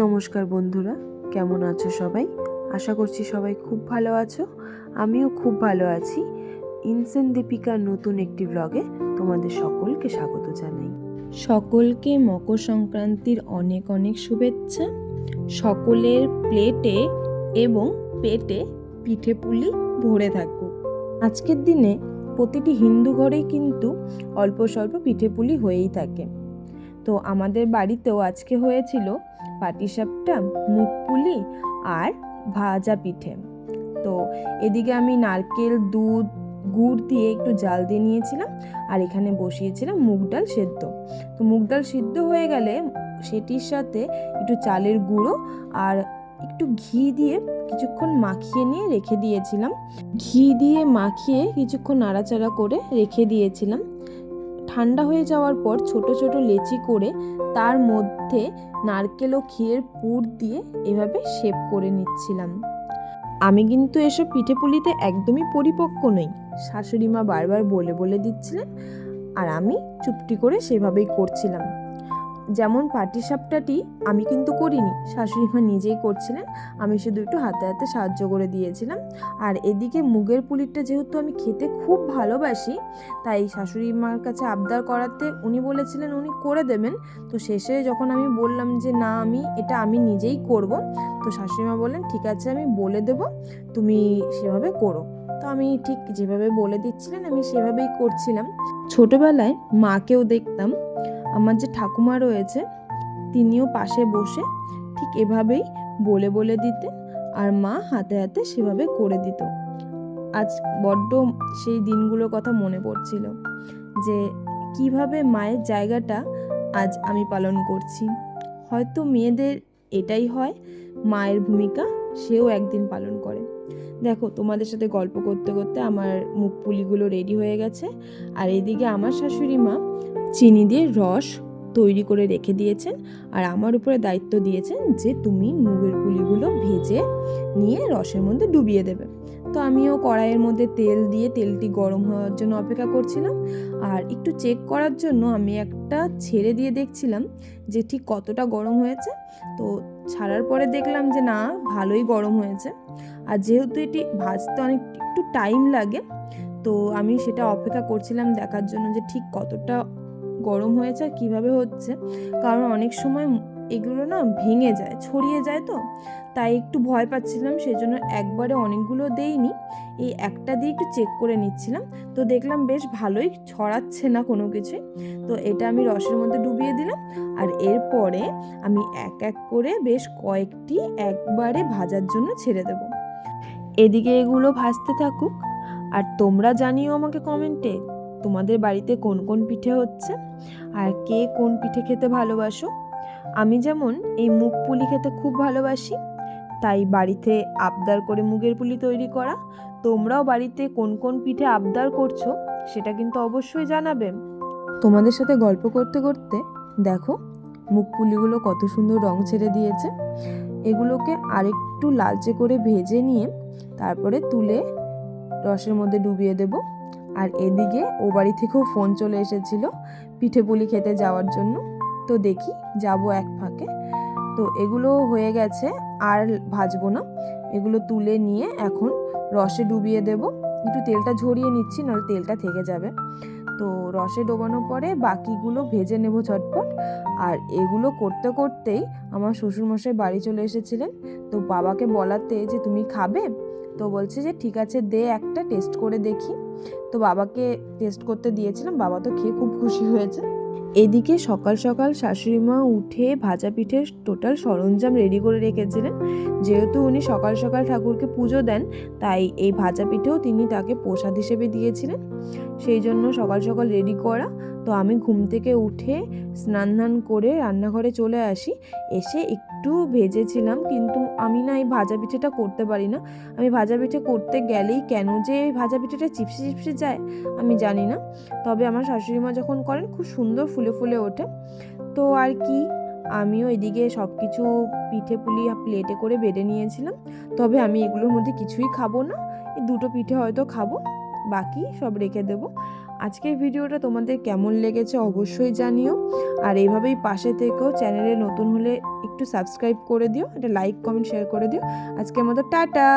নমস্কার বন্ধুরা, কেমন আছো সবাই? আশা করছি সবাই খুব ভালো আছো। আমিও খুব ভালো আছি। ইনসেন দীপিকার নতুন একটি ব্লগে তোমাদের সকলকে স্বাগত জানাই। সকলকে মকর সংক্রান্তির অনেক অনেক শুভেচ্ছা। সকলের প্লেটে এবং পেটে পিঠে পুলি ভরে থাকুক। আজকের দিনে প্রতিটি হিন্দু ঘরেই কিন্তু অল্প স্বল্প পিঠে পুলি হয়েই থাকে। তো আমাদের বাড়িতেও আজকে হয়েছিল পাটিসাপটা মুখ পুলি আর ভাজা পিঠে। তো এদিকে আমি নারকেল, দুধ, গুড় দিয়ে একটু জাল দিয়ে নিয়েছিলাম আর এখানে বসিয়েছিলাম মুগ ডাল সেদ্ধ। তো মুগ ডাল সিদ্ধ হয়ে গেলে সেটির সাথে একটু চালের গুঁড়ো আর একটু ঘি দিয়ে কিছুক্ষণ মাখিয়ে নিয়ে রেখে দিয়েছিলাম। ঘি দিয়ে মাখিয়ে কিছুক্ষণ নাড়াচাড়া করে রেখে দিয়েছিলাম। ঠান্ডা হয়ে যাওয়ার পর ছোট ছোট লেচি করে তার মধ্যে নারকেল ও ক্ষীরের পুর দিয়ে এভাবে শেপ করে নিচ্ছিলাম। আমি কিন্তু এসব পিঠে পুলিতে একদমই পরিপক্ক নই, শাশুড়ি মা বারবার বলে বলে দিচ্ছিলেন, আর আমি চুপটি করে সেভাবেই করছিলাম। যেমন পাটিসাপটাটি আমি কিন্তু করিনি। শাশুড়ি মা নিজেই করছিলেন। আমি শুধু একটু হাতে হাতে সাহায্য করে দিয়েছিলাম। আর এদিকে মুগের পুলিটা যেহেতু আমি খেতে খুব ভালোবাসি, তাই শাশুড়ি মার কাছে আবদার করাতে উনি বলেছিলেন উনি করে দেবেন। তো শেষে যখন আমি বললাম যে, না, আমি, এটা আমি নিজেই করব, তো শাশুড়ি মা বললেন, ঠিক আছে, আমি বলে দেব, তুমি সেভাবে করো। তো আমি ঠিক যেভাবে বলে দিচ্ছিলেন, আমি সেভাবেই করছিলাম। ছোটবেলায় মাকেও দেখতাম আমার যে ঠাকুমা রয়েছে, তিনিও পাশে বসে ঠিক এভাবেই বলে বলে দিতেন আর মা হাতে হাতে সেভাবে করে দিত। আজ বড্ড সেই দিনগুলোর কথা মনে পড়ছিল যে কীভাবে মায়ের জায়গাটা আজ আমি পালন করছি। হয়তো মেয়েদের এটাই হয়, মায়ের ভূমিকা সেও একদিন পালন করে। দেখো, তোমাদের সাথে গল্প করতে করতে আমার মুখ পুলিগুলো রেডি হয়ে গেছে। আর এদিকে আমার শাশুড়ি মা চিনি দিয়ে রস তৈরি করে রেখে দিয়েছেন আর আমার উপরে দায়িত্ব দিয়েছেন যে তুমি মুগের পুলিগুলো ভেজে নিয়ে রসের মধ্যে ডুবিয়ে দেবে। তো আমিও কড়াইয়ের মধ্যে তেল দিয়ে তেলটি গরম হওয়ার জন্য অপেক্ষা করছিলাম আর একটু চেক করার জন্য আমি একটা ছেড়ে দিয়ে দেখছিলাম যে ঠিক কতটা গরম হয়েছে। তো ছাড়ার পরে দেখলাম যে না, ভালোই গরম হয়েছে। আর যেহেতু এটি ভাজতে অনেক একটু টাইম লাগে, তো আমি সেটা অপেক্ষা করছিলাম দেখার জন্য যে ঠিক কতটা গরম হয়েছে আর কীভাবে হচ্ছে? কারণ অনেক সময় এগুলো না ভেঙে যায়, ছড়িয়ে যায় তো। তাই একটু ভয় পাচ্ছিলাম সেই জন্য একবারে অনেকগুলো দেইনি। এই একটা দিয়ে একটু চেক করে নিচ্ছিলাম। তো দেখলাম বেশ ভালোই ছড়াচ্ছে না কোনো কিছুই। তো এটা আমি রসের মধ্যে ডুবিয়ে দিলাম। আর এরপরে আমি এক এক করে বেশ কয়েকটি একবারে ভাজার জন্য ছেড়ে দেব। এদিকে এগুলো ভাজতে থাকুক। আর তোমরা জানিও আমাকে কমেন্টে তোমাদের বাড়িতে কোন কোন পিঠে হচ্ছে? আর কে কোন পিঠে খেতে ভালোবাসো? আমি যেমন এই মুগ পুলি খেতে খুব ভালোবাসি, তাই বাড়িতে আবদার করে মুগের পুলি তৈরি করা। তোমরাও বাড়িতে কোন কোন পিঠে আবদার করছ, সেটা কিন্তু অবশ্যই জানাবে। তোমাদের সাথে গল্প করতে করতে দেখো, মুগ পুলিগুলো কত সুন্দর রং ছেড়ে দিয়েছে। এগুলোকে আরেকটু লালচে করে ভেজে নিয়ে তারপরে তুলে রসের মধ্যে ডুবিয়ে দেবো। আর এদিকে ও বাড়ি থেকেও ফোন চলে এসেছিল পিঠে পুলি খেতে যাওয়ার জন্য। তো দেখি যাব এক ফাঁকে। তো এগুলো হয়ে গেছে, আর ভাজবো না। এগুলো তুলে নিয়ে এখন রসে ডুবিয়ে দেব। একটু তেলটা ঝরিয়ে নিচ্ছি, নাহলে তেলটা থেকে যাবে। তো রসে ডোবানোর পরে বাকিগুলো ভেজে নেব ঝটপট। আর এগুলো করতে করতেই আমার শ্বশুরমশাই বাড়ি চলে এসেছিলেন। তো বাবাকে বলাতে যে, তুমি খাবে? তো বলছে যে, ঠিক আছে, দে একটা, টেস্ট করে দেখি। তো বাবাকে টেস্ট করতে দিয়েছিলাম, বাবা তো খেয়ে খুব খুশি হয়েছে। এদিকে সকাল সকাল শাশুড়ি মা উঠে ভাজা পিঠের টোটাল সরঞ্জাম রেডি করে রেখেছিলেন। যেহেতু উনি সকাল সকাল ঠাকুরকে পুজো দেন, তাই এই ভাজা পিঠেও তিনি তাকে প্রসাদ হিসেবে দিয়েছিলেন। সেই জন্য সকাল সকাল রেডি করা। তো আমি ঘুম থেকে উঠে স্নান ধান করে রান্নাঘরে চলে আসি। এসে একটু ভেজেছিলাম, কিন্তু আমি না এই ভাজা পিঠেটা করতে পারি না। আমি ভাজা পিঠে করতে গেলেই কেন যে এই ভাজা পিঠেটা চিপসে চিপসে যায়, আমি জানি না। তবে আমার শাশুড়ি মা যখন করেন, খুব সুন্দর ফুলে ফুলে ওঠে। তো আর কি, আমিও এদিকে সব কিছু পিঠে পুলি প্লেটে করে বেড়ে নিয়েছিলাম। তবে আমি এগুলোর মধ্যে কিছুই খাব না। দুটো পিঠে হয়তো খাব। বাকি সব রেখে দেবো। আজকের ভিডিওটা তোমাদের কেমন লেগেছে অবশ্যই জানিও। আর এইভাবেই পাশে থেকেও চ্যানেলে নতুন হলে একটু সাবস্ক্রাইব করে দিও, একটা লাইক, কমেন্ট শেয়ার করে দিও। আজকের মতো টাটা!